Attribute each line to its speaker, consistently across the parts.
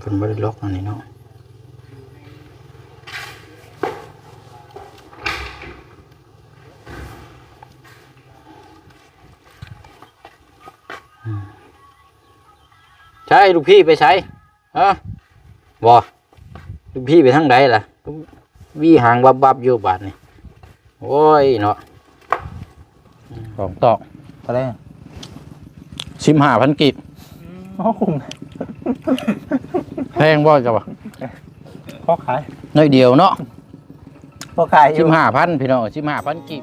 Speaker 1: เพิ่นบ่ได้ล็อกอันนี้เนาะอืมใช่ลูกพี่ไปใช้ฮะบ่ลูกพี่ไปทางใดล่ะวีหางวับวับๆอยู่บาดนี่โอ้ยเนาะของตอก
Speaker 2: เท่าไหร่
Speaker 1: ชิมหาพันกิบ
Speaker 2: อ๋อคุ้ม
Speaker 1: แพงบ่กับวะ
Speaker 2: พ่อขาย
Speaker 1: น้อยเดียวเนาะ
Speaker 2: พ่อขายอ
Speaker 1: ชิ
Speaker 2: ยู่
Speaker 1: มหาพันพี่น้องชิมหาพันกิบ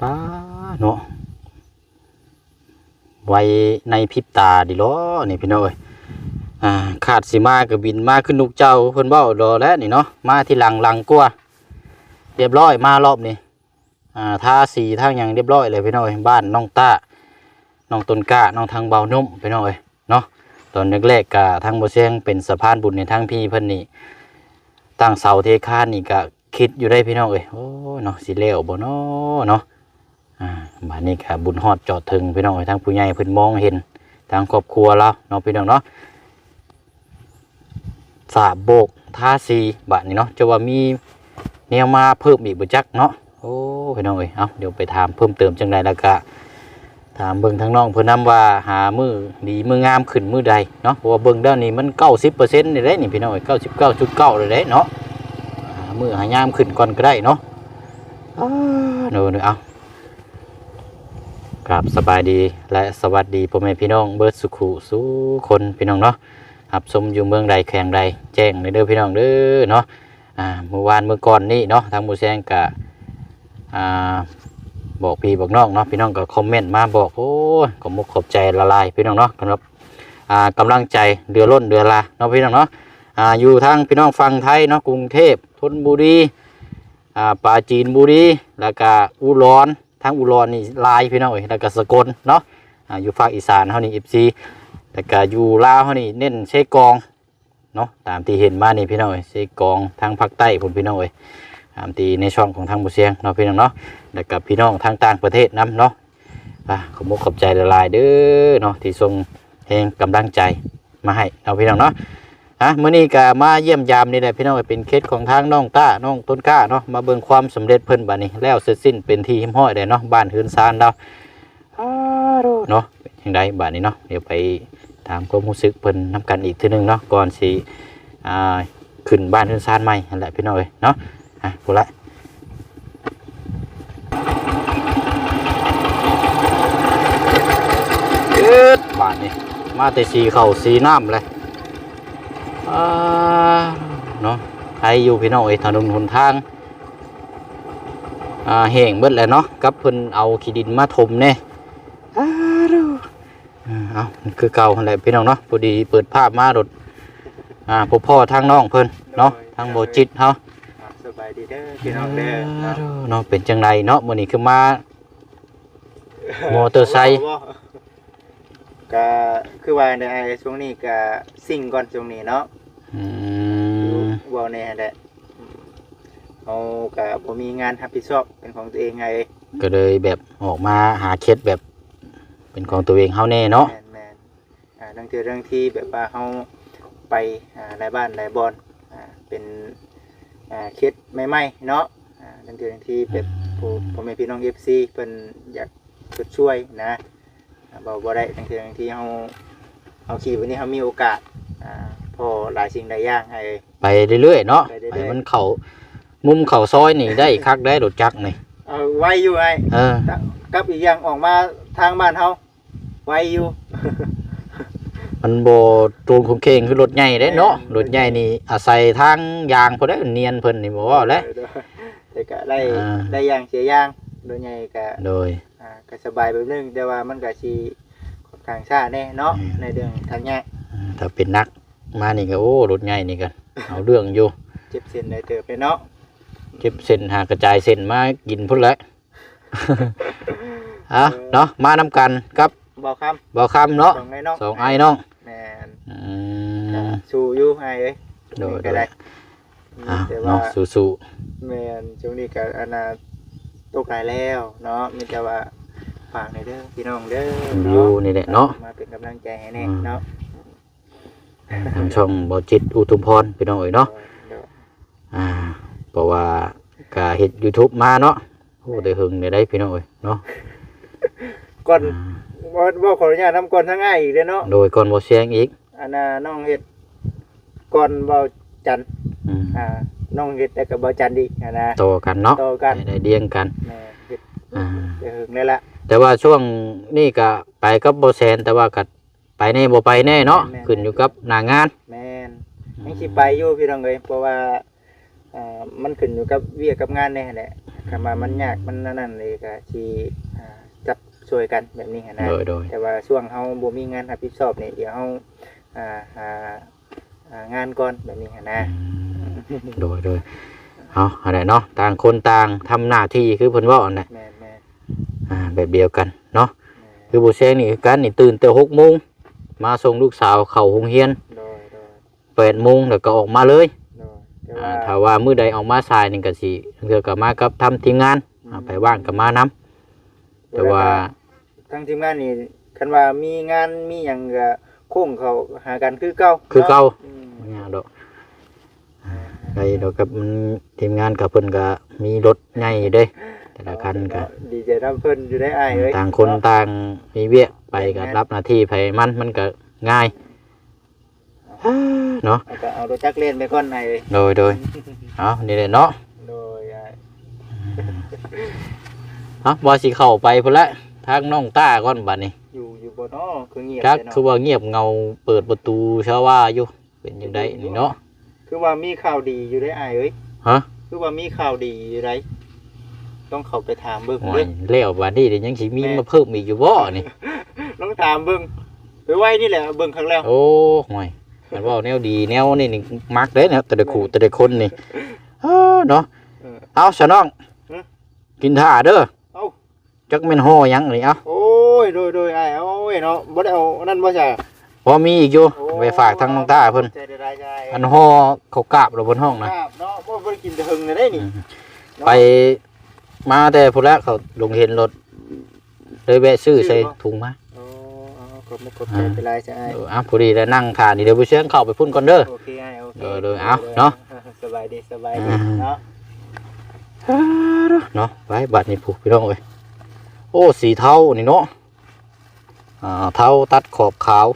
Speaker 1: ป้าเนาะไว้ในพริบตาดิล้อนี่พี่น้องเอ้ย อ่าขาดสิมาก็บินมาขึ้นนุกเจ้าเพิ่นเว้ารอแล้วนี่เนาะมาที่หลังหลังกลัวเรียบร้อยมารอบนี้อ่าทาสีทางหยังเรียบร้อยเลยพี่น้อยบ้านน้องต้าน้องต้นกล้าน้องทางเบานุ่มพี่น้อยเนาะตอนแรกๆก็ทางบ่เสงเป็นสะพานบุญในทางพี่เพิ่นนี่ตั้งเสาเทคานนี่ก็คิดอยู่ได้พี่น้องเอ้ยโอ้เนาะสิแล้วบ่เนาะเนาะอ่าบานนี้ก็บุญฮอดจอดถึงพี่น้องทางผู้ใหญ่เพิ่นมองเห็นทางครอบครัวเราเนาะพี่น้องเนาะ สาบโบกท่าสีบานนี้เนาะจะว่ามีแนวมาเพิ่มอีกบ่จักเนาะโอ้พี่น้องเอ้ยเอาเดี๋ยวไปถามเพิ่มเติมจังใดแล้วก็ถามเบิ่งทางน้องเพิ่นนํว่าหามือดีมืองามขึ้นมือใดเนาะเพราะว่าเบิ่งด้านนี้มัน90%นี่เด้นี่พี่น้องเอ้ย99.9เลยเด้เนาะหามือหายามขึ้นก่อนก็ได้เนาะอ้าเนาะเอาครับสบายดีและสวัสดีพ่อแม่พี่น้องเบิร์ดสุขุสู้คนพี่น้องเนาะ รับชมอยู่เมืองใดแข่งใดแจ้งในเด้อพี่น้องเด้อเนาะอ่าเมื่อวานเมื่อก่อนนี่เนาะทางหมูแซงกะอ่าบอกพี่บอกน้องเนาะพี่น้องก็คอมเมนต์มาบอกโอ้ขอบมุกขอบใจละลายพี่น้องเนาะสำหรับอ่ากำลังใจเดือล้นเดือลาเนาะพี่น้องเนาะอ่าอยู่ทางพี่น้องฟังไทยเนาะกรุงเทพธนบุรีอ่าปาจีนบุรีแล้วก็อุดรทางอุดรนี่หลายพี่น้องเอ้ยแล้วก็สกลเนาะอ่าอยู่ภาคอีสานเฮานี่ FC แล้วก็อยู่ลาวเฮานี่เน้นเชกองเนาะตามที่เห็นมานี่พี่น้องเอ้ยเชกองทางภาคใต้พุ่นพี่น้องเอ้ยตามที่ในช่องของทางบุเสียงเนาะพี่น้องเนาะแล้วก็พี่น้องทางต่างประเทศนํเนาะอ่าขอบคุณขอบใจละลายๆเด้อเนาะที่ส่งแรงกำลังใจมาให้เอาพี่น้องเนาะอะมื้อนี้ก็มาเยี่ยมยามนี่แหละพี่น้องเอ้ยเป็นเคสของทางน้องต้าน้องต้นกล้าเนาะมาเบิ่งความสำเร็จเพิ่นบัดนี้แล้วเสร็จสิ้นเป็นที่หิมห้อยได้เนาะบ้านเฮือนซานเรา เนาะเป็นจังไดบัดนี้เนาะเดี๋ยวไปถามความรู้สึกเพิ่นนํกันอีกทีหนึงเนาะก่อนสิอ่าขึ้นบ้านเฮือนซานใหม่นั่นแหละพี่น้องเอ้ยเนาะอะพูดละเอ็ดบาทนี่มาแต่สีเข่าสีน้ำเลยอ่าเนาะใครอยู่พี่น้องเอ้ยถนนหนทางอ่าแห้งเบิดแล้วเนาะกับเพิ่นเอาขี้ดินมาถมแน่ อ้าดูอ่าเอาคือเก่าหั่นแหละพี่น้องเนาะพอดีเปิดภาพมารถอ่าพ่อพ่อทางน้องเพิ่นเนาะทางโบจิตเฮา
Speaker 2: สบายดีเด้อพี่น้องเด้อเนาะ
Speaker 1: เนาะเป็นจังไดเนาะมื้อนี้คือมามอเตอร์ไซค์
Speaker 2: ก็คือว่าในช่วงนี้ก็สิ่งก่อนช่วงนี้เนาะ
Speaker 1: อืม
Speaker 2: เว้าแน่แหละอืมเอาก็บ่มีงานรับผิดชอบเป็นของตัวเองไง
Speaker 1: ก็เลยแบบออกมาหาเคล็ดแบบ เป็นของตัวเองเฮาแน่เนาะ
Speaker 2: แม่นแม่นอ่าเรื่องที่เรื่องที่แบบว่าเฮาไปอ่าหลายบ้านหลายบอนอ่าเป็นอ่าเคสใหม่ๆเนาะอ่าเรื่องที่เรื่องที่แบบผู้พ่อแม่พี่น้อง FC เพิ่นอยากช่วยนะอ่าบ่บ่ได้เรื่องที่เรื่องที่เฮาเฮาขี่วันนี้เฮามีโอกาสอ่าพอหลายสิ่งหลายอย่างให้
Speaker 1: ไปเรื่อยๆเนาะ
Speaker 2: ไปเรื่อยๆ
Speaker 1: ไปมันเขามุมเขาซอยนี่ได้คักได้รถจักรนี่
Speaker 2: เอาไว้อยู่ไอ้
Speaker 1: เออ
Speaker 2: กับอีกอย่างออกมาทางบ้านเฮา ไว้อยู่
Speaker 1: มันโบตูนคงเคงคือรถใหญ่ได้เนาะรถใหญ่นี่อาศัยทางยางพอได้เนียนเพิ่นนี่บ่ว่าแล้ว
Speaker 2: แต่ก็ได้
Speaker 1: อ่า
Speaker 2: ได้อย่างเสียอย่างโดยใหญ่ก็
Speaker 1: โดย
Speaker 2: อ่าก็สบายแบบนึงแต่ว่ามันก็สิค่อนข้างช้าแน่เนาะ
Speaker 1: อืม
Speaker 2: ในเรื่องทางแง่
Speaker 1: อ่าถ้าเป็นนักมานี่ก็โอ้รถใหญ่นี่กันเอาเรื่องอยู่
Speaker 2: เจ็บเส้นได้เติบไปเนาะ
Speaker 1: เก็บเส้นหากระจายเส้นมากินพุ่นแหล้วอะเนาะมานำกันกับ
Speaker 2: บ่คำ
Speaker 1: บ่คำเนาะ
Speaker 2: สองไอ้น้อง
Speaker 1: สองไอ้น้อง
Speaker 2: แม่น
Speaker 1: อื
Speaker 2: ก็
Speaker 1: ม
Speaker 2: สู้อยู่ไอ้เอ้ย
Speaker 1: โดย
Speaker 2: ก็ได้
Speaker 1: อ่า
Speaker 2: แต่ว่า
Speaker 1: เนาะสู้
Speaker 2: แม่นช่วงนี้ก็อนาตกหลายแล้วเนาะมีแต่ว่าฝากในอยเด้อพี่น้องเด้อ
Speaker 1: ๆอยู่นี่แหละเนาะ
Speaker 2: มาเป็นกำลังใจให้แน่
Speaker 1: อืม
Speaker 2: เนาะ
Speaker 1: ทางช่องบ่จิตอุทุมพรพี่น้องเอ้ยเนาะ
Speaker 2: ดี๋ยว
Speaker 1: อ่าเพราะว่าก็เฮ็ด YouTube มาเนาะโอ้ได้หึงได้ได้พี่น้องเอ้ยเนาะ
Speaker 2: ก่อน
Speaker 1: อ่า
Speaker 2: บ่บ่ขออนุญาตนํก่อนทั้งง่ายอีกเด้อเนาะ
Speaker 1: โดยก่อนบ่เสียงอีก
Speaker 2: อันน่ะน้องเฮ็ดก่อนเบาจันทร์
Speaker 1: อืม
Speaker 2: อ่าน้องเฮ็ดแต่ก็เบาจันทร์อีกอันน่ะ
Speaker 1: ต่อกันเนาะ
Speaker 2: ต่อกัน
Speaker 1: ได้ได้เดียงกัน
Speaker 2: แม่เฮ็ด
Speaker 1: อ่า
Speaker 2: จะหึงได้ละ
Speaker 1: แต่ว่าช่วงนี้ก็ไปกับบ่แซนแต่ว่าก็ไปแน่บ่ไปแน่เนาะขึ้นอยู่กับหน้างาน
Speaker 2: แม่น ยังสิไปอยู่พี่น้องเอ้ยเพราะว่าอ่ามันขึ้นอยู่กับเวียกกับงานแน่แหละคำว่ามันยากมันนั่นเลยก็สิอ่าจับ ช่วยกันแบบนี้หั้นนะ
Speaker 1: โดยโดย
Speaker 2: แต่ว่าช่วงเฮาบ่มีงานรับผิดชอบนี่เดี๋ยวเฮาอ่าหาหางานก่อนแบบนี้หั้นนะ
Speaker 1: อืมโดยโดยเอาอะไรเนาะต่างคนต่างทำหน้าที่คือเพิ่นเว่าอันน่ะ
Speaker 2: แม่นแม่น
Speaker 1: อ่าแบบเดียวกันเนาะ
Speaker 2: แม่น
Speaker 1: คือบ่แซงนี่คือกันนี่ตื่นแต่6โมงมาส่งลูกสาวเข้าโรงเรียน
Speaker 2: โดยโดย
Speaker 1: 8โมงแล้วก็ออกมาเลย
Speaker 2: โดยแต่
Speaker 1: อ่า
Speaker 2: ว่า
Speaker 1: ถ้าว่ามื้อใดออกมาสายนี่ก็สิเทื่อก็มากับทำทีมงานอ่าไปว่างก็มานํแต่ว่า
Speaker 2: ทางทีมงานนี่คันว่ามีงานมีหยังก็โค้งเขาหากันคือเก่า
Speaker 1: คือเก่า
Speaker 2: อืม
Speaker 1: บ่ยากดอกไอ้ดอกกับมันทีมงานกับเพิ่นก็มีรถใหญ่อยู่เด้ แต่ละคันก็
Speaker 2: ดีใจนํเพิ่นอยู่ได้อ้ายเอ้ย
Speaker 1: ต่างคนต่างมีเวียกไปก็รับหน้าที่ไผมันมันก็ง่ายเนาะ
Speaker 2: เอาก็เอารถจักรเล่นไปก่อนอ้ายเอ้ย
Speaker 1: โดยโดยเอานี่แหละเนาะ
Speaker 2: โดยอ้าย
Speaker 1: เอาบ่สิเข้าไปพุ่นละ ทางน้องต้าก่อนบัดนี้
Speaker 2: อยู่อยู่บ่เนาะคือเงียบ
Speaker 1: จัก
Speaker 2: แต่เนาะ
Speaker 1: คือว่าเงียบเงาเปิดประตูชาว่าอยู่เป็นจังไดนี่เนาะ
Speaker 2: คือว่ามีข่าวดีอยู่ได้อ้ายเอ้ย
Speaker 1: ฮะ
Speaker 2: คือว่ามีข่าวดีอยู่ไรต้องเข้าไปถามเบิ่ง
Speaker 1: โอ้
Speaker 2: เด้
Speaker 1: ยแล้วบัดนี้เดี๋ยวยังสิมีมาเพิ่มอีกอยู่บ่นี่
Speaker 2: ต้องถามเบิ่งไปไว้นี่แหละเบิ่งครั้งแล้ว
Speaker 1: โอ้ห่วยมันเว่าแนวดีแนวนี่นี่มักเด้นะแต่ละขู่แต่ละคนนี่เออเนาะ
Speaker 2: เออ
Speaker 1: เอาซะน้อง
Speaker 2: ฮะ
Speaker 1: กินท่าเด้อ
Speaker 2: เอ้า
Speaker 1: จักแม่นห่อหยังนี่เอ้า
Speaker 2: โอ้ยโดยโดยไอ้ายโอ้ยเนาะบ่ได้เอาอันนั่นบ่ใช่
Speaker 1: พอมีอีกอยู่
Speaker 2: โอ้
Speaker 1: ไปฝากทางน้องตาเพิ่น
Speaker 2: ใจได้ได้ใจ
Speaker 1: อันห่อเขาวกราบเราบนห้องนะ
Speaker 2: ครับเนาะบ่บ่ได้กินแต่หึงเลยได้นี่
Speaker 1: ไปมาแต่พุ่นละเขาลงเห็นรถเลยแวะซื้อใส่ถุงมา
Speaker 2: โอ้เอากดมากดใจเป็นไรจ้ะไอ้าย
Speaker 1: เอออะพอดีแล้วนั่งทานนี่เดี๋ยวไปเชื่องเข้าไปพุ่นก่อนเด้อ
Speaker 2: โอเคไอ้ายโอเค
Speaker 1: เออเด้อเอาเนาะ
Speaker 2: สบายดีสบายดี
Speaker 1: อ่า
Speaker 2: เนาะ
Speaker 1: เนาะไปบัตรนี่ผูกพี่น้องเอ้ย โอ้สีเทานี่เนาะอ่าเทาตัดขอบขาว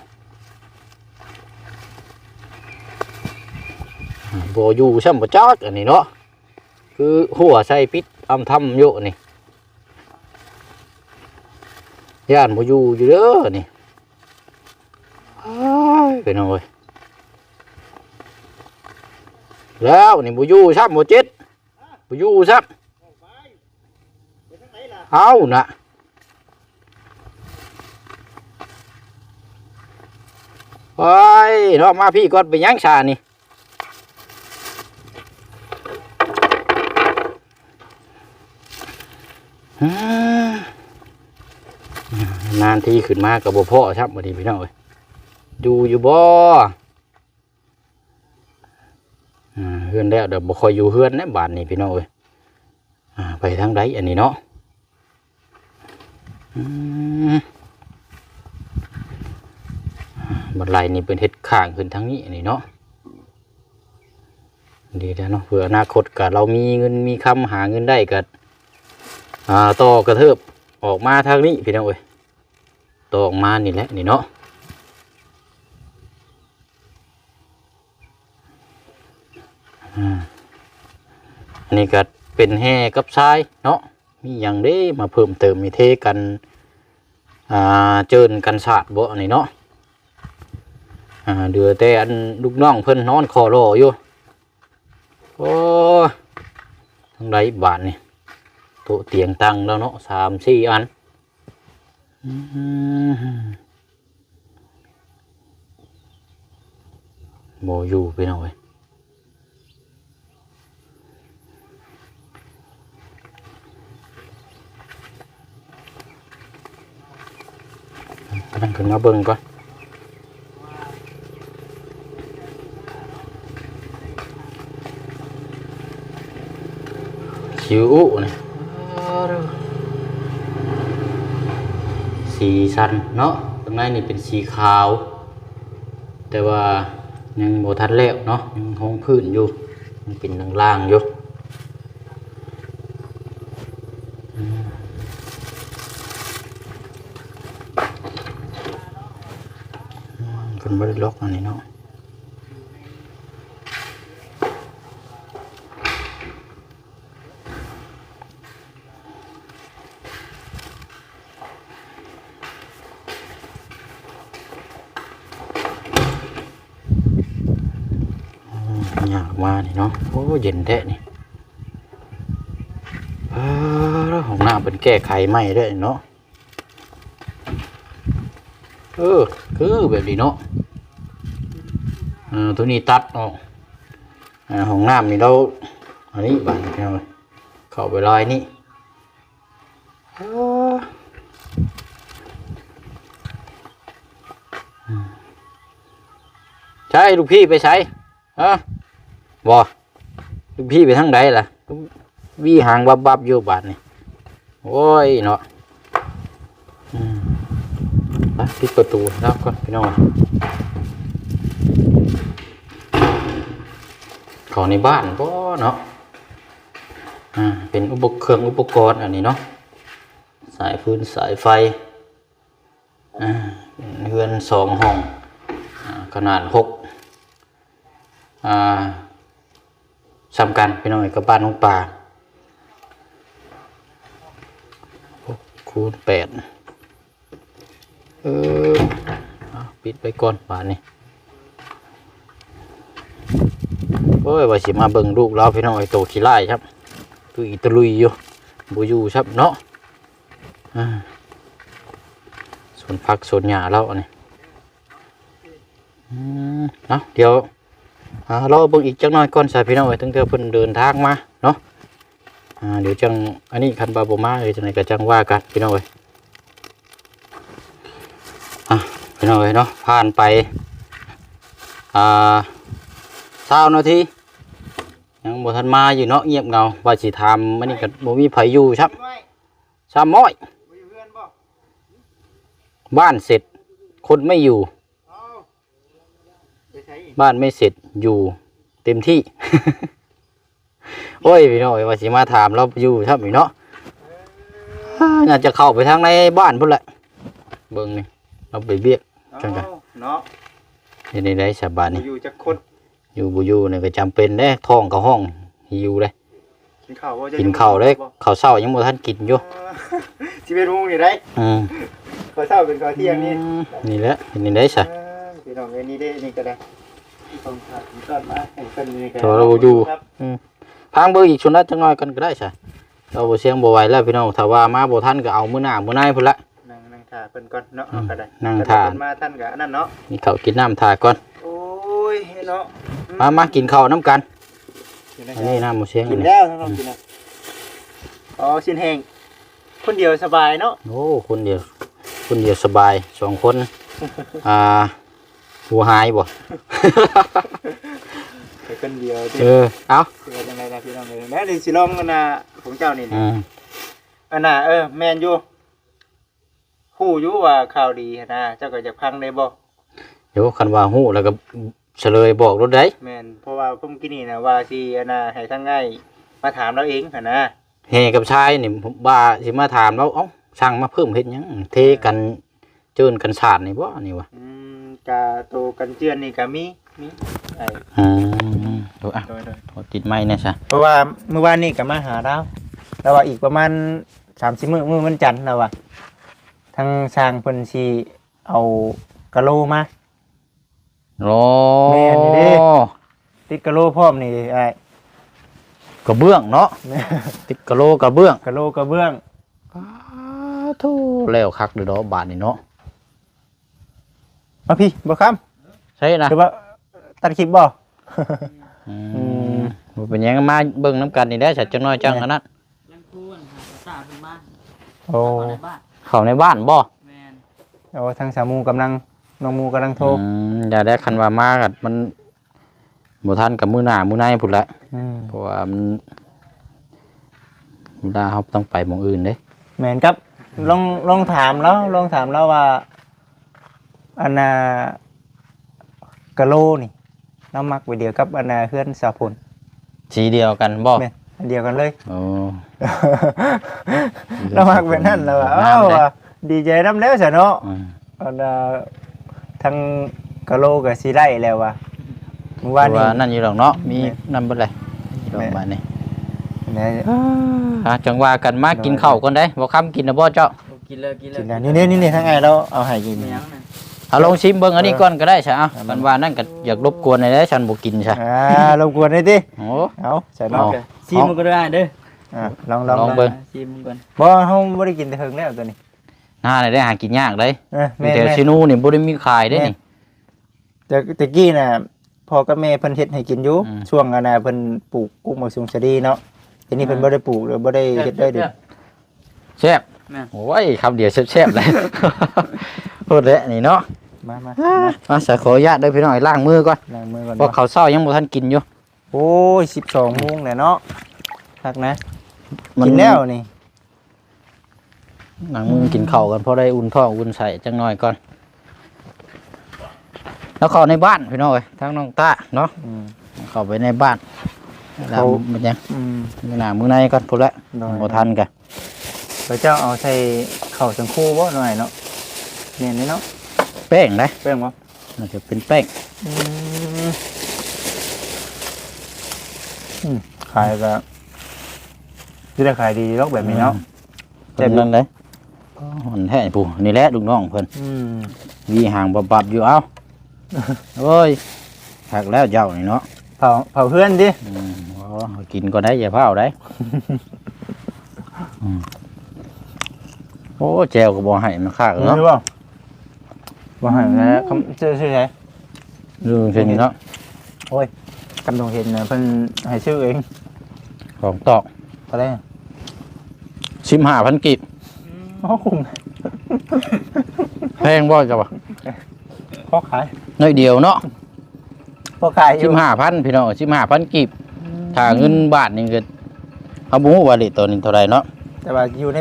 Speaker 1: บอยู่ช่ำบ่จักอันนี้เนาะคือหัวใส่ปิดอำทำอยู่นี่ย่านบอยู่อยู่เด้อนี่อ้ายพี่น้อยแล้วนี่บอยู่ช่ำบ่เจ็ดบอยู่ช่ำ
Speaker 2: ไปทาหนล่ะ
Speaker 1: เอานะ โอ้ยเนาะมาพี่ก่อนไปยังชานี่นานที่ขึ้นมากับบ่พ่อครับวันนี้พี่น้องเอ้ยดูอยู่บ่อเฮือนแล้วเดี๋ยวบ่คอยอยู่เฮือนนะบ้านนี้พี่น้องเอ้ยไปทางใดอันนี้เนาะ อืม บันไลนี่เป็นเห็ดข้างขึ้นทั้งนี้นี่เนาะดีแล้วเนาะเผื่ออนาคตกับเรามีเงินมีคำหาเงินได้กับอ่าต่อกระเทิบออกมาทางนี้พี่น้องเอ้ยต่อออกมานี่แหละนี่เนาะอันนี้ก็เป็นแห่กับทรายเนาะมีอย่างเด้มาเพิ่มเติมมีเทกันอ่าเจินกันสาดบ่อันนี้เนาะ อ่าเดือแต่อันลูกน้องเพิ่นนอนคอรออยู่โอ้ทั้งไรบาทนี่โตเตียงตังแล้วเนาะสามสี่อันอืมอยู่ไปหน่อยนั่งขึ้นมาเบิ่งก่อน สิวอุนี่สีสันเนาะข้างในนี่เป็นสีขาว แต่ว่ายังโบทันแล้วเนาะยังห้องพื้นอยู่ยังเป็นล่างๆอยู่อืมอืมคนบริล็อกอันนี้เนาะ อยากมานี่เนาะโอ้ เย็นแท้นี่เออของหน้าเป็นแก้ไขไม่ได้เนาะเออคือแบบนี้เนาะออตัวนี้ตัดออกอ่าของน้ำนี่เราอันนี้บานเอาไว้เข้าไปลอยนี่ใช่ลูกพี่ไปใช้ฮะบ่ ลูกพี่ไปทางใดล่ะวีหางบับบับอยู่บาดนี่โอ้ยเนาะอืมไปปิดประตูแล้วก่อนพี่น้องของในบ้านบ่เนาะอ่าเป็นอุปเครื่องอุปกรณ์อันนี้เนาะสายฟืนสายไฟอ่าเรือนสองห้องอขนาดหกอ่า สำคัญพี่น้องกับบ้านน้องป่าคูณแปดเออปิดไปก่อนป่านนี้โอ้ยว่าสิมาเบิ่งลูกเราพี่น้องไอ้โตขี้ไล่ครับตุยตะลุยอยู่บูอยู่ครับเนาะอ่วนพักส่วนหญ้าเราอันนี้อืมเอาเดี๋ยว อ่าเราเบิ่งอีกจักหน่อยก่อนสายพี่น้องไว้ตั้งแต่เพิ่นเดินทางมาเนาะอ่าเดี๋ยวจังอันนี้คันบาบมาเอ้ยจังไดก็จังว่ากันพี่น้องเอ้ยอะพี่น้องเอ้ยเนาะผ่านไปอ่า20นาทียังบ่ทันมาอยู่เนาะเงียบเงาว่าสิถามอันนี้ก็บ่มีไผอยู่ครับ
Speaker 2: ไม่
Speaker 1: ชามม้อย
Speaker 2: บ่อยู่เพื่อนบ่
Speaker 1: บ้านเสร็จ คนไม่อยู่
Speaker 2: เอาไปใช้อีก
Speaker 1: บ้านไม่เสร็จอยู่เต็มที่ โอ้ยพี่น้อยว่าสิมาถามเราอยู่ครับพี่เนาะอ่าน่าจะเข้าไปทางในบ้านพุ่นแหละเบิ่งนี่เราไปเบียกจังไง
Speaker 2: เอาเนาะ
Speaker 1: นี่ในได้สบาย
Speaker 2: บ่
Speaker 1: นี่
Speaker 2: อยู่จักคน
Speaker 1: อยู่บ่อยู่นี่ก็จำเป็นเด้ท้องกับห้องหิวเลย
Speaker 2: กินข้าวบ่จะ
Speaker 1: กินข้าวเลยข้าวเช้ายังบ่ทันกินอยู่
Speaker 2: สิเป็นวงนี่ได้
Speaker 1: อืม
Speaker 2: ข้าวเช้าเป็นข้าวเที่ยงนี่
Speaker 1: นี่แหละนี่ได้ซะ
Speaker 2: เออพี่น้องเอ้ยนี่ได้นี่ก็ได้ ต้องขาดต้นมาให้เพิ่นนี่ก็
Speaker 1: โทรเราบ่อยู่
Speaker 2: ครับ
Speaker 1: พังเบิ่งอีกชุนละจังน้อยกันก็ได้ซะเราบ่เสียงบ่ไหวแล้วพี่น้องถ้าว่ามาบ่ทันก็เอามื้อหน้ามื้อในพุ่นละ
Speaker 2: นั่งนั่งท่าเพิ่นก่อนเนาะ
Speaker 1: อืม
Speaker 2: เอาก็ได้
Speaker 1: นั่งท่า
Speaker 2: เพิ่นมาท่านก็อันนั้นเนาะ
Speaker 1: มีข้าวกินน้ำทาก่อน
Speaker 2: โอ้ยเนาะ
Speaker 1: มามากินข้าวน้ำกัน
Speaker 2: กินได้
Speaker 1: อันนี้น้ำหมูเสียง
Speaker 2: กิ
Speaker 1: อัน
Speaker 2: น
Speaker 1: นี้
Speaker 2: แล้วทั้งน้องกินแล้วอ๋อชิ้นแห้งคนเดียวสบายเนาะ
Speaker 1: โอ้คนเดียวคนเดียวสบายสองคนอ่า หัวหายบ่
Speaker 2: ไปคนเดียว
Speaker 1: เออ เอา
Speaker 2: เจอจังไดนะพี่น้องเอ้ยแม่นี่สิลองกันนะของเจ้านี่
Speaker 1: อืม
Speaker 2: อันน่ะเออแม่นอยู่ฮู้อยู่ว่าข่าวดีหั้นนะเจ้าก็จะพังได้บ่
Speaker 1: เดี๋ยวคันว่าหู้แล้วก็เฉลยบอกรถได้
Speaker 2: แม่นเพราะว่าผมกินนี่นะว่าสิอันน่ะให้ทางง่ายมาถามเราเองหั่นนะ
Speaker 1: เฮกับชายนี่ผมว่าสิมาถามแล้วเอ้าช่างมาเพิ่มเฮ็ดหยังเทกันเจินกันสาดนี่บ่นี่วะ
Speaker 2: อืม กาโตกันเจือนนี่ก็มีมีไอ้
Speaker 1: อืมดูอะ
Speaker 2: โดยโดย
Speaker 1: ขอติดไม้แน่ซะ
Speaker 2: เพราะว่าเมื่อวานนี่ก็มาหาเราแล้วว่าอีกประมาณ30มื้อมื้อวันจันทร์แล้วว่าทางช่างเพิ่นสิเอากะโหลมา
Speaker 1: โอ้
Speaker 2: แม่นนี่เด้ ติดกะโหลพร้อมนี่ไอ้
Speaker 1: กระเบื้องเนาะติดกระโหลกระเบื้อง
Speaker 2: กะโหลกระเบื้อง
Speaker 1: อ้าทูแล้วคักเด้อดอกบาทนี่เนาะ
Speaker 2: มาพี่บ่ครับ
Speaker 1: ใช่นะ
Speaker 2: หรือว่าตัดคลิปบ่
Speaker 1: อื
Speaker 2: อื
Speaker 1: ม
Speaker 2: ม
Speaker 1: บ่เป็นหยังมาเบิ่งน้ำกันนี่ได้ฉันจังน้อยจังอันนั้น
Speaker 3: ยังคูนหาภาษาเป็นบ้าน
Speaker 2: โอ้
Speaker 3: เอาในบ้าน
Speaker 1: เข้าในบ้านบ่
Speaker 3: แมน
Speaker 2: โอ้ทางสามูกำลังน้องมูกำลังโทร
Speaker 1: อืมอย่าได้คันว่ามากัมันบ่ทันกับมื้อหน้ามื้อในพุ่นละ
Speaker 2: อืม
Speaker 1: เพราะว่ามันดาเฮาต้องไปหม่องอื่นเด้
Speaker 2: แม่นครับลองลองถามแล้วลองถามแล้วว่า อันน่ะกะโลนี่เรามักไปเดียวกับอันน่ะเพื่อนสาวพล
Speaker 1: สีเดียวกันบ่
Speaker 2: แม่นอันเดียวกันเลย
Speaker 1: โอ้
Speaker 2: เรามักเป็นนั่นแล้วว่า
Speaker 1: น้ำ
Speaker 2: เอ้า
Speaker 1: เด้
Speaker 2: ว่ะดีใจน้ำแล้วซะเนาะ
Speaker 1: อืม
Speaker 2: อันน่ะทั้งกะโลกับสิได้แล้วว่ะเมื่อวาน
Speaker 1: ว่า
Speaker 2: นี้
Speaker 1: นั่นอยู่ดอกเนาะมี
Speaker 2: แม่
Speaker 1: นั่นเบ่เลยดอกบานนี่
Speaker 2: แม่
Speaker 1: อะจังว่ากันมากินข้าวก่อนได้บ่ค้ำกินนะบ่เจ้า
Speaker 3: กินเลยกินเลย
Speaker 2: กินแล้วนี่นี่นี่นี่ทั้งไงเราเอาให้กิน
Speaker 3: ไม่ยังนะ
Speaker 1: เอาลองชิมเบิ่งอันนี้
Speaker 2: เออ
Speaker 1: ก่อนก็ได้ใช่อะ
Speaker 2: เอามา
Speaker 1: กันว่านั่นก็อยากรบกวนหน่อยเด้ฉันบ่กินใช่
Speaker 2: อ่ารบกวนหน่อยดิ
Speaker 1: โอ้
Speaker 2: เอาใส่
Speaker 1: เอา
Speaker 2: เนาะ
Speaker 3: ซีมันก็ได้เด้อ
Speaker 2: อ่าลองลอง
Speaker 1: ลองเบิ่ง
Speaker 3: ซีมันก่อน
Speaker 2: บ่เฮาบ่ได้กินแต่เฮิงแล้วตัวนี้
Speaker 1: หน้านี่ได้หากินยากเลย
Speaker 2: เออ
Speaker 1: มี
Speaker 2: แม่
Speaker 1: แต่
Speaker 2: แม่
Speaker 1: ชินูนี่บ่ได้มีขายได้นี่
Speaker 2: แต่แต่กี้น่ะพ่อกับแม่เพิ่นเฮ็ดให้กินอยู่
Speaker 1: อืม
Speaker 2: ช่วงอันน่ะเพิ่นปลูกกุ้งมักซุงสะดีเนาะทีนี้เพิ่นบ่ได้ปลูกเลยบ่ได้เฮ็ดได้เดิ
Speaker 1: แซ่บ
Speaker 3: แม่น
Speaker 1: โอ้ยคำเดียวแซ่บๆเลยพูดแล้วนี่เนาะ
Speaker 2: มามา
Speaker 1: มาสขออนุญาตเด้อพี่น้องล้างมือก่อน
Speaker 2: ล้างมือก่อน
Speaker 1: เพราะข้าวเช้ายังบ่ทันกินอยู่
Speaker 2: โอ้ย12โมงแล้วเนาะพักนะกินแล้วนี่
Speaker 1: ล้างมือกินข้าวกันเพราะได้อุ่นท้องอุ่นใส่จังน้อยก่อน แล้วเข้าในบ้านพี่น้องเอ้ยทั้งน้องตาเนาะ
Speaker 2: อืม
Speaker 1: เข้าไปในบ้านแล้ว
Speaker 2: เขา
Speaker 1: มันยัง
Speaker 2: อืม
Speaker 1: มือหน้ามือในก่อนพุ่นละ
Speaker 2: ได้
Speaker 1: บ่ทันกัน
Speaker 2: พระเจ้าเอาใส่ข้าวสังคูบ่หน่อยเนาะเนี่ยนี่เนาะ
Speaker 1: แป้งนะ
Speaker 2: แป้งบ่
Speaker 1: มันจะเป็นแป้ง
Speaker 2: อืมอืมขายก็ที่ได้ขายดีลอกแบบนี้เนาะ
Speaker 1: เจ็บนั่นเลยหอนแท้ผู้นี่แหละลูกน้องเพิ่น
Speaker 2: อืม
Speaker 1: วีห่างบับๆอยู่เอ้าโอ้ยหักแล้วเจ้านี่เนาะ
Speaker 2: เผาเผาเพื่อนดิ
Speaker 1: อืมอ๋อกินก็ได้อย่าเผาได้อืมโอ้แจวก็บ่ให้มันคัก
Speaker 2: รู้
Speaker 1: เนาะ
Speaker 2: เปล่า ว่าให้แล้วคำชื่อชื่อไง
Speaker 1: ดูเช่นนี้เนาะ
Speaker 2: กำลังเห็นนะเพิ่นให้ชื่อเอง
Speaker 1: ของตอก
Speaker 2: เท่าไหร่
Speaker 1: 15,000กีบ
Speaker 2: โอ้คุ้ม
Speaker 1: แพงบ่จ้ะวะ
Speaker 2: พ่อขาย
Speaker 1: น้อยเดียวเนาะ
Speaker 2: พ่อขายอยู่
Speaker 1: 15,000พี่น้อง15,000กีบถ้าเงินบาทนี่ก็เอาบ่ฮู้ว่าเลทตัวนี้เท่าไหร่เนาะ
Speaker 2: แต่ว่าอยู่ใน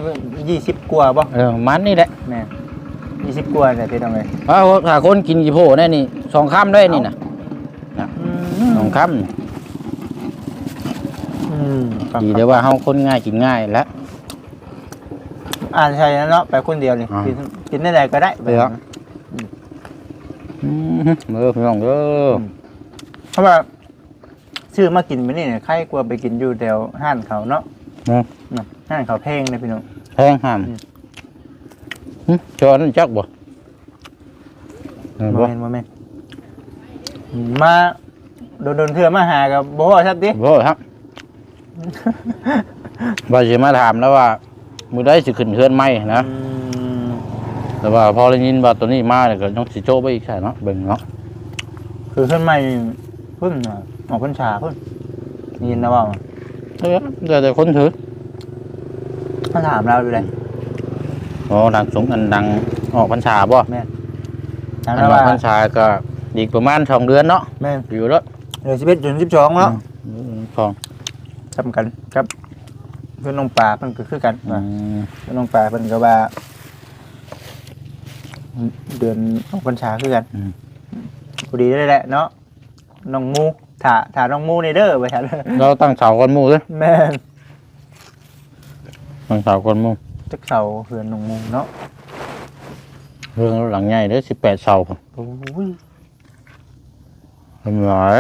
Speaker 2: ยี่สิบกว่าบ่
Speaker 1: เออมันนี่แหละ
Speaker 2: แม่ ยี่สิบกว่าเนี่ยพี่น้องเลย
Speaker 1: อ้าวถ้าคนกินกี่โพแน่นี่สองคำได้นี่นะสองค
Speaker 2: อืมำ
Speaker 1: ดีเดี๋ยวว่าเฮาคนง่ายกินง่ายแล้ว
Speaker 2: อ่านใช่แล้วเนาะไปคนเดียวนี่
Speaker 1: อ่า
Speaker 2: กินกินได้ไหนก็ได้
Speaker 1: เดี๋ยวอืมเออพี่น้องเออ
Speaker 2: เพราะว่าชื่อมากินไปนี่เนี่ยใครกลัวไปกินอยู่แถวห้านเขาเนาะน่ะห้านเขาเพลงเลยพี่น้อง
Speaker 1: แพงห้าม
Speaker 2: อืม
Speaker 1: หึ จอนั่นจักบ่เออ
Speaker 2: โม
Speaker 1: บ่
Speaker 2: เมนโมเมนมาโดนโดนๆเทื่อมาหากับบ่ว่าชัดดิ
Speaker 1: บ่ครับว่าสิมาถามแล้วว่ามื้อใดสิขึ้นเฮือนใหม่นะ
Speaker 2: อืม
Speaker 1: แต่ว่าพอได้ยินว่าตัวนี้มาเนี่ยก็ต้องสิโจไปอีกใช่เนาะเบิ่งเนาะ
Speaker 2: คือขึ้นใหม่เพิ่นน่ะออกพรรษาเพิ่นได้ยินนะว่า
Speaker 1: เออเดี๋ยวแต่คนถือ
Speaker 2: เขาถามเราอยู่เลย
Speaker 1: อ๋อดังสงอันดังออกพรรษาบ่
Speaker 2: ถาม
Speaker 1: อัน
Speaker 2: เรา
Speaker 1: ออ
Speaker 2: ว่าก
Speaker 1: พรรษาก็อีกประมาณ2เดือนเนาะ
Speaker 2: แม่น
Speaker 1: อยู่แล้ว
Speaker 2: เดือนสิบเอ็ดจนสิบสองเนาะ
Speaker 1: พอง
Speaker 2: จำกันครับเพื่อนน้องปลาเพิ่นก็คือกัน
Speaker 1: อื
Speaker 2: ว่า
Speaker 1: ม
Speaker 2: เพื่อนน้องปลาเพิ่นก็ว่า เดือนออกพรรษาคือกันพอดีได้แหละเนาะน้องมูถ่าถ่าน้องมูในเด้อไปถ่าเด้อ
Speaker 1: เราตั้งเสาก่อนหมู่เด้อ
Speaker 2: แม่น
Speaker 1: ตั้งเสาก่อนหมู่
Speaker 2: จักเสาเพื่อนน้องมูเนาะ
Speaker 1: เรื่องหลังใหญ่เด้อ18เสาพุ่น
Speaker 2: โอ้ย
Speaker 1: เห็นหลาย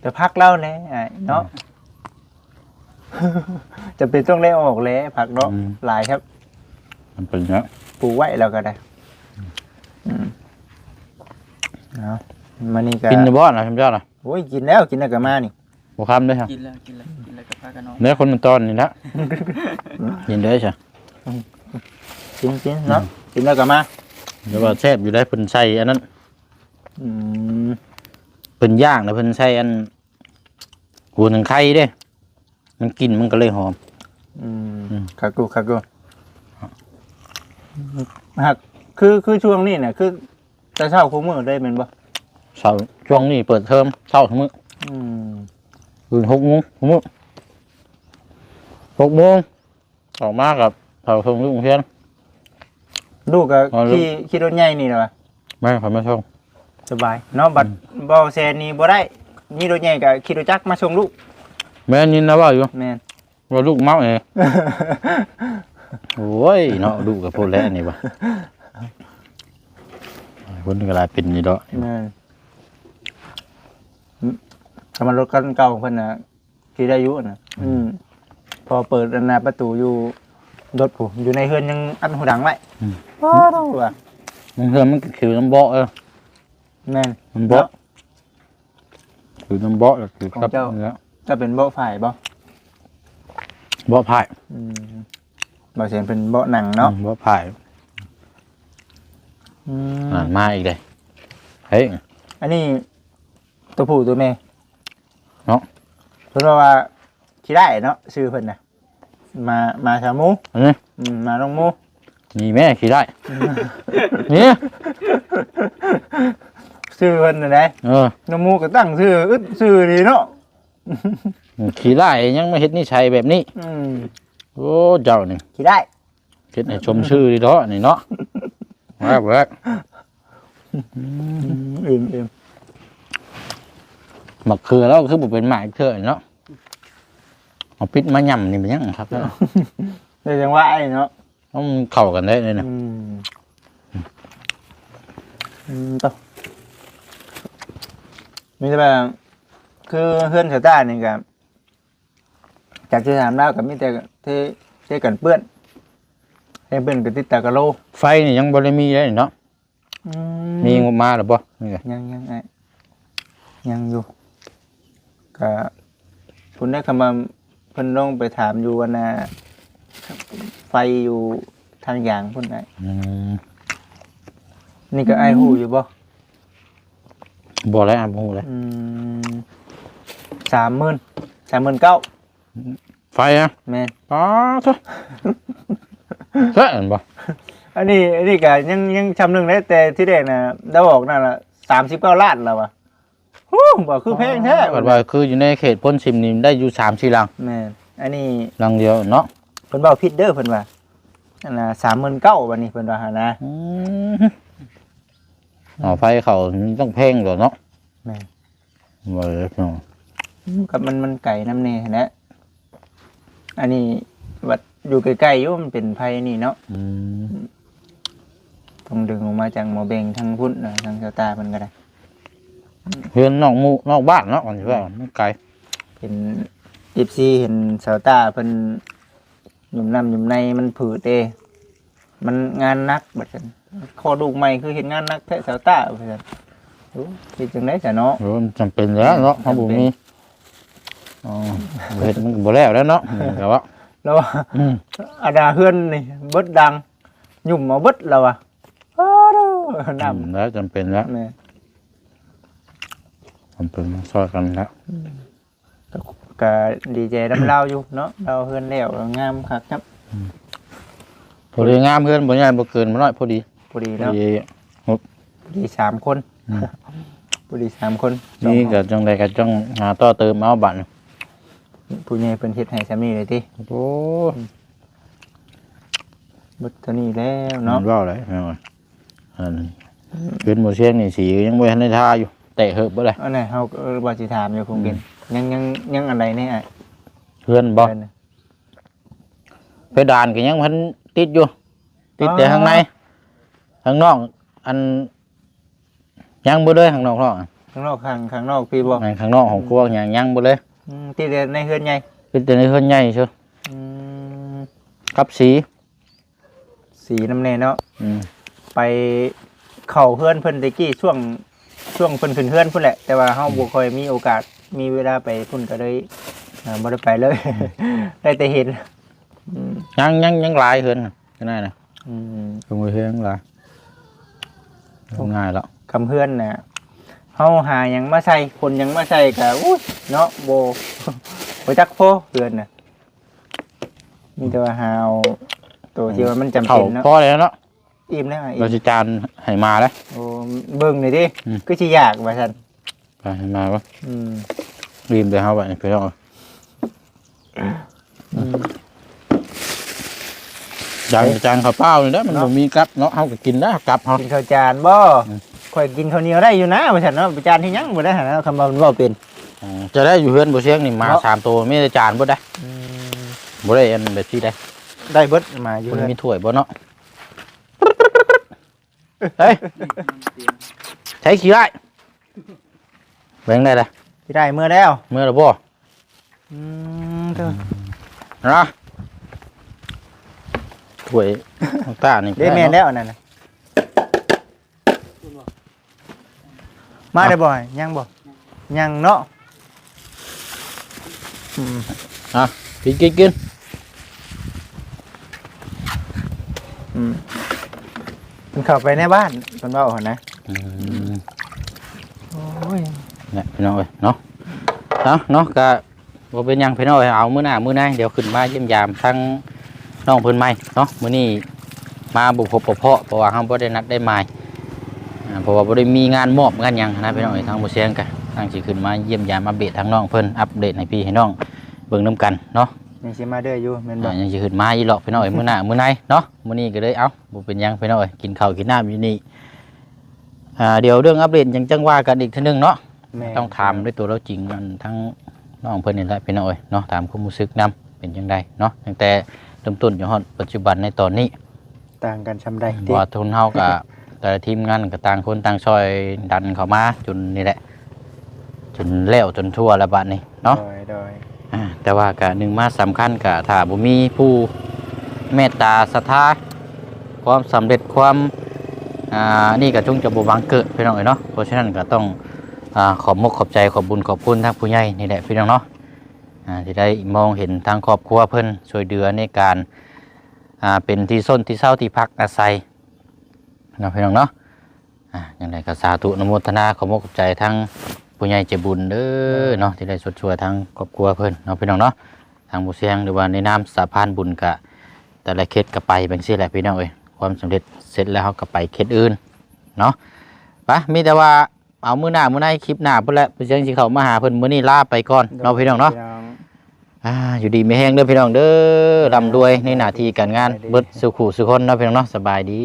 Speaker 2: แต่พักเล่าแหน่อ้ายเนาะ จะเป็นต้องได้ออกแล้วผักเนาะหลายครับ
Speaker 1: มันเป็นเนาะ
Speaker 2: ปลูกไว้แล้วก็ได้อืมเอามานี่ก็
Speaker 1: กินในบ่อนนะพี่เจ้าน่ะ
Speaker 2: โอ้ยกินแล้วกินแล้วก็มานี่
Speaker 1: บ่คำเด้อครับ
Speaker 3: กินแล้วกินแล้วกินแล้วกับพากันนอน
Speaker 1: เนื้อคนมันตอนนี่ละกินเด้อใช่
Speaker 2: กินกินเนาะกินแล้วก็มา
Speaker 1: เดี๋ยวว่าแซ่บอยู่ได้เพิ่นใส่อันนั้น
Speaker 2: อืม
Speaker 1: เพิ่นย่างแล้วเพิ่นใส่อันหัวหนังไข่เด้ มันกินมันก็เลยหอม
Speaker 2: อื
Speaker 1: อื
Speaker 2: ม
Speaker 1: ม
Speaker 2: คากูคากูหักคือคือช่วงนี้เนี่ยคือจะเช่าคู่มือได้เป็นบ่
Speaker 1: เสาร์ช่วงนี้เปิดเทอมเช้าทั้งมื้อ
Speaker 2: อืม
Speaker 1: คืน6โมงทุกมื้อ6โมงออกมากับเผาทงลูกเพี้ยน
Speaker 2: ลูกก็
Speaker 1: อ๋อลูก
Speaker 2: ขี่ขี่รถใหญ่นี่เหรอ
Speaker 1: ไม่ขอไม่ชง
Speaker 2: สบายเนาะบัดบ่แซนนี่บ่ได้นี่รถใหญ่ก็ขี่รถจักรมาส่งลูก
Speaker 1: แม่นินนะว่าอยู่
Speaker 2: แม่น
Speaker 1: ว่าลูกเมาเองโอ้ยเนาะลูกกับพูดแล้วนี่บ่คนก็หลายเป็นนี่ดอก
Speaker 2: แม่นถ้ามันรถคันเก่าเพิ่นน่ะขี่ได้อยู่น่ะ อืม พอเปิดอันน่ะประตูอยู่ รถผู้อยู่ในเฮือนยังอัดหูดังไว้ว้าวว่ะ
Speaker 1: มันเฮือมันก็คือน้ำเบาะเออ
Speaker 2: แม่น
Speaker 1: น้ำเบาะคือน้ำเบาะก็คือครับ
Speaker 2: ของเจ้า
Speaker 1: เนื้อ
Speaker 2: จะเป็นเบาะฝ่ายบ่
Speaker 1: เบาะพาย
Speaker 2: อืมบ่เสียนเป็นเบาะหนังเนาะ
Speaker 1: เบาะพาย
Speaker 2: อืม
Speaker 1: อ่านมาอีกเลยเฮ้ย
Speaker 2: อันนี้ตัวผู้ตัวแม่
Speaker 1: เนาะ
Speaker 2: เพิ่นว่าขี่ได้เนาะชื่อเพิ่นน่ะ มามาชามู
Speaker 1: อันนี้
Speaker 2: อืมมาน้องมู
Speaker 1: นี่แม่ขี่ได้ นี่
Speaker 2: ชื่อเพิ่นน่ะได้
Speaker 1: เออ
Speaker 2: น้องมูก็ตั้งชื่ออึดชื่อดีเนาะ
Speaker 1: ขี่ได้ยังไม่เฮ็ดนิสัยแบบนี้
Speaker 2: อืม
Speaker 1: โอ้เจ้านี่
Speaker 2: ขี่ได้
Speaker 1: เฮ็ดให้ชมชื่อดีเนาะนี่เนาะแวกแวก
Speaker 2: อืมอิ่มอิ่ม
Speaker 1: มักคือแล้วคือบ่เป็นหมากเถื่อนเนาะ เอาปิดมาย่ำนี่มันยังครับเนาะ
Speaker 2: แต่จังว่าไอ้เนาะ
Speaker 1: ต้องเข้ากันได้เลยนะ
Speaker 2: อืมอืมต่อมีแต่แบบคือเพื่อนสายตานี่กับจากที่ถามแล้วกับมีแต่ที่ที่กันเปื้อนให้เปื้อนกับติดตากะโล
Speaker 1: ไฟนี่ยังบ่ได้มีเลยเนาะมีงบมาหรือบ่นี่ไง
Speaker 2: ยังยังไงยังอยู่ก็คุณได้คำว่าเพิ่นลงไปถามอยู่ว่านะไฟอยู่ทางอย่างพุ่นไอ้
Speaker 1: อืม
Speaker 2: นี่ก็ไอ้ายหูอยู่บ่
Speaker 1: บ่แล้วอะบ่ฮู้เลย
Speaker 2: อืมสามหมื่นสามหมื่นเก้า
Speaker 1: ไฟอะ
Speaker 2: แม่น
Speaker 1: อ๋อซะใช่อันบ่
Speaker 2: อันนี้อันนี้ก็ยังยังชำหนึ่งได้แต่ที่แรกนะได้บอกนั่นละสามสิบเก้าล้านแล้ววะ ฮู้บอกคือแพงแท้
Speaker 1: ว่าว่าคืออยู่ในเขตพ้นซิมนี่ได้อยู่3 4หลัง
Speaker 2: แม่นอันนี้
Speaker 1: หลังเดียวเนาะ
Speaker 2: เพิ่นเว้าผิดเด้อเพิ่นว่าอันน่ะสามหมื่นเก้าวันนี้เพิ่นว่าหานะ
Speaker 1: อืมอ๋อไฟเขามันต้องแพงกว่าเนาะ
Speaker 2: แม่น
Speaker 1: บ่เลยพี่น้อง
Speaker 2: กับมันมันไก่น้ำเนแหละอันนี้วัดอยู่ใกล้ๆอยู่มันเป็นไผนี่เนาะ
Speaker 1: อืม
Speaker 2: ต้องดึงออกมาจากหมอเบงทางพุ่นน่ะทางเจ้าตาเพิ่นก็ได้
Speaker 1: เฮือนนอกหมู่นอกบ้านเนาะอันนี้ว่ามันไกล
Speaker 2: เป็นดิบซีเห็นสาวตาเพิ่นหยุ่มน้ำหยุ่มในมันผืดเด้มันงานหนักบัดนั้นคอดูกใหม่คือเห็นงานหนักแท้สาวตาเพิ่นโอ้คิดจังได๋จ้ะเนาะ
Speaker 1: โอ้มันจำเป็นแล้วเนาะเฮาบ่มีอ๋อเฮ็ดมันก็บ่แล้วแล้วเนาะแต่ว่า
Speaker 2: แล้วว่า
Speaker 1: อืม
Speaker 2: อาดาเฮือนนี่เบิดดังหยุ่มเอาเบิดแล้วว่ะอ้าวน้ำ
Speaker 1: แล้วจำเป็นแล้ว
Speaker 2: แม่
Speaker 1: จำเป็นต้องซอยกันแล้ว
Speaker 2: ก็ดีใจนำเราอยู่เนาะเราเฮือนแล้วงามคักครับ
Speaker 1: พอดีงามเพื่อนบ่ใหญ่บ่เกินบ่น้อยพอดี
Speaker 2: พอดี
Speaker 1: พอ
Speaker 2: เนาะ
Speaker 1: ดี
Speaker 2: พอดีสามคน
Speaker 1: อืม
Speaker 2: พอดีสามคน
Speaker 1: นี่ก็จังได๋ก็จังหาต่อเติมเอาบัตร
Speaker 2: ผู้ใหญ่เพิ่นเฮ็ดให้ซำนี้เลยติ
Speaker 1: โอ้
Speaker 2: เบิดเท่านี้แล้ว
Speaker 1: เนาะ
Speaker 2: เนาะ
Speaker 1: เว้าเลยเอาไว้อันนี้เป็นบ่เชียงนี่สียังบ่ทันได้ทาอยู่ เตะเหิบบ่ได้
Speaker 2: อันไหนเฮาก็เออว่าสิถามอยู่คงกินยังยังยังอันใดแน่ไอ้
Speaker 1: เพื่อนบ่
Speaker 2: เพิ่นน่ะ
Speaker 1: เพดานก็ยังพันติดอยู่ ติดแต่
Speaker 2: อ๋อ
Speaker 1: ข้างในข้างนอก อันยังบ่เลยข้างนอกเนาะ
Speaker 2: ข้างนอกข้างข้างนอกพี่บ่
Speaker 1: ในข้างนอกของครัวยังยังบ่เลย
Speaker 2: อืมที่แต่ในเฮือนใหญ่
Speaker 1: ติดแต่ในเฮือนใหญ่เชียว
Speaker 2: อืม
Speaker 1: กับสี
Speaker 2: สีน้ำแน่เนาะ
Speaker 1: อืม
Speaker 2: ไปเข้าเฮือนเพิ่นตะกี้ช่วง ช่วงเพิ่นขึ้นเฮือนพุ่นแหละ แต่ว่าเฮาบ่ค่อยมีโอกาสมีเวลาไปพุ่นก็เลยอ่าบ่ได้ไปเลย ได้แต่เห็นอืม
Speaker 1: ยังยังยังหลายเฮือนน่ะก็ได้นะ
Speaker 2: อืม
Speaker 1: ลงไปเฮือนหลายง่ายแล้ว
Speaker 2: คำเพื่อนน่ะเฮาหาหยังมาใส่คนหยังมาใส่ก็อุ้ยเนาะโบบ่จักโพเพื่อนน่ะมีแต่ว่าหาเอาตัวที่ว่ามันจำ
Speaker 1: เข้า
Speaker 2: เป็นเนาะ
Speaker 1: พอแล้วเนาะ
Speaker 2: อิ่มแล้วอะอิ่
Speaker 1: เรา
Speaker 2: ม
Speaker 1: สิจานให้มาแล้ว
Speaker 2: โอ้เบิ่งหน่อยดิ
Speaker 1: อืม
Speaker 2: ก็สิอยากว่าซั่น
Speaker 1: ไปให้มาบ่
Speaker 2: อืม
Speaker 1: รีบไปเฮาไปไปเอาจางจางข้าวเปล่านี่นะมันบ่มีกับเนาะเฮาก็กินได้กับเฮา
Speaker 2: กินข้าวจานบ่ข่อยกินข้าวเหนียวได้อยู่นะว่าซั่นเนาะจานที่ยังบ่ได้หั่นนะคำว่ามันเว้าเป็น
Speaker 1: อืมจะได้อยู่เฮือนบ่เสียงนี่มาสามตัวมีแต่จานบ่ได้บ่ได้อันแบบที่ได้
Speaker 2: ได้เบิดมาอยู่
Speaker 1: มัน
Speaker 2: เลย
Speaker 1: มีถ้วยบ่เนาะ เฮ้ยใช้ขี้ได้แบ่งได้เลย
Speaker 2: ที่ได้เมื่อแล้ว
Speaker 1: เมื่อละบ่
Speaker 2: อืมเด้ ม่นแล้วอันนั่นน่ะมาได้บ่ยังบ่ยังเนาะอืม
Speaker 1: กินกินกิน
Speaker 2: อืมมันเข้าไปในบ้านเพิ่นเว้าหั่นนะ
Speaker 1: อืม
Speaker 2: โอ้ย
Speaker 1: เนี่ยพี่น้องเอ้ยเนาะเอาเนาะก็บ่เป็นหยังพี่น้องเอ้ยเอามื้อหน้ามื้อหน้าเดี๋ยวขึ้นมาเยี่ยมยามทั้งน้องเพิ่นใหม่เนาะมื้อนี้มาบุพบบ่เพาะเพราะว่าเฮาบ่ได้นัดได้หมายอ่าเพราะว่าบ่ได้มีงานมอบงานหยังนะพี่น้องเอ้ยทางบ่เสียงกันทางสิขึ้นมาเยี่ยมยามอัปเดตทางน้องเพิ่นอัปเดตให้พี่ให้น้องเบิ่งนํกันเนาะ
Speaker 2: ยังสิมาเด้ออยู่แม่นบ่
Speaker 1: อ่ายังสิขึ้นมาอีหรอกพี่น้องเอ้ยมื้อหน้ามื้อไหนเนาะมื้อนี้ก็เลยเอ้าบ่เป็นหยังพี่น้องเอ้ยกินข้าวกินน้ำอยู่นี่อ่าเดี๋ยวเรื่องอัปเดตยังจังว่ากันอีกเทีนึงเนาะ
Speaker 2: แม่
Speaker 1: ต้องถามด้วยตัวเราจริงมันทั้งน้องเพิ่นนี่แหละพี่น้องเอ้ยเนาะถามความรู้สึกนํเป็นจังไดเนาะตั้งแต่เริ่มต้นจนฮอดปัจจุบันในตอนนี้
Speaker 2: ต่างกันซำใด
Speaker 1: ว่าทุนเฮากับ แต่ละทีมงานก็ต่างคนต่างช่วยดันเข้ามาจนนี่แหละ จนแล้วจนทั่วแล้วบัดนี้เนาะ
Speaker 2: โดยโดย
Speaker 1: อ่า แต่ว่าก็หนึ่งมาสำคัญก็ถ้าบ่มีผู้เมตตาศรัทธาความสำเร็จความอ่านี่ก็จงจะบ่บังเกิดพี่น้องเอ้ยเนาะเพราะฉะนั้นก็ต้องอ่าขอบมกขอบใจขอบบุญขอบคุณทางผู้ใหญ่นี่แหละพี่น้องเนาะอ่าที่ได้มองเห็นทางครอบครัวเพิ่นช่วยเหลือในการอ่าเป็นที่ส้นที่เศร้าที่พักอาศัยนะพี่น้องเนาะอ่าอย่างไรก็สาธุนโมทนาขอบมกขอบใจทั้ง ผู้ใหญ่ใจบุญเด้อเนาะที่ได้สดช่วยทางครอบครัวเพิ่นเนาะพี่น้องเนาะทางบุเสียงหรือว่าในนามสาพานบุญกะ แต่ละเคสก็ไปแบ่งซี่แหละพี่น้องเอ้ยความสำเร็จเสร็จแล้วเขาก็ไปเคสอื่นเนาะไปะมีแต่ว่าเอามื้อหน้ามื้อในคลิปหน้าเพิ่นแหละผู้เสียงสิเข้ามาหาเพิ่นมื้อนี้ลาไปก่อนเนาะพี่น้องเนาะอ่าอยู่ดีไม่แห้งเด้อพี่น้องเด้อร่ำรวยในหน้าที่การงานเบิดสุขุสุคนเนาะพี่น้องเนาะสบายดี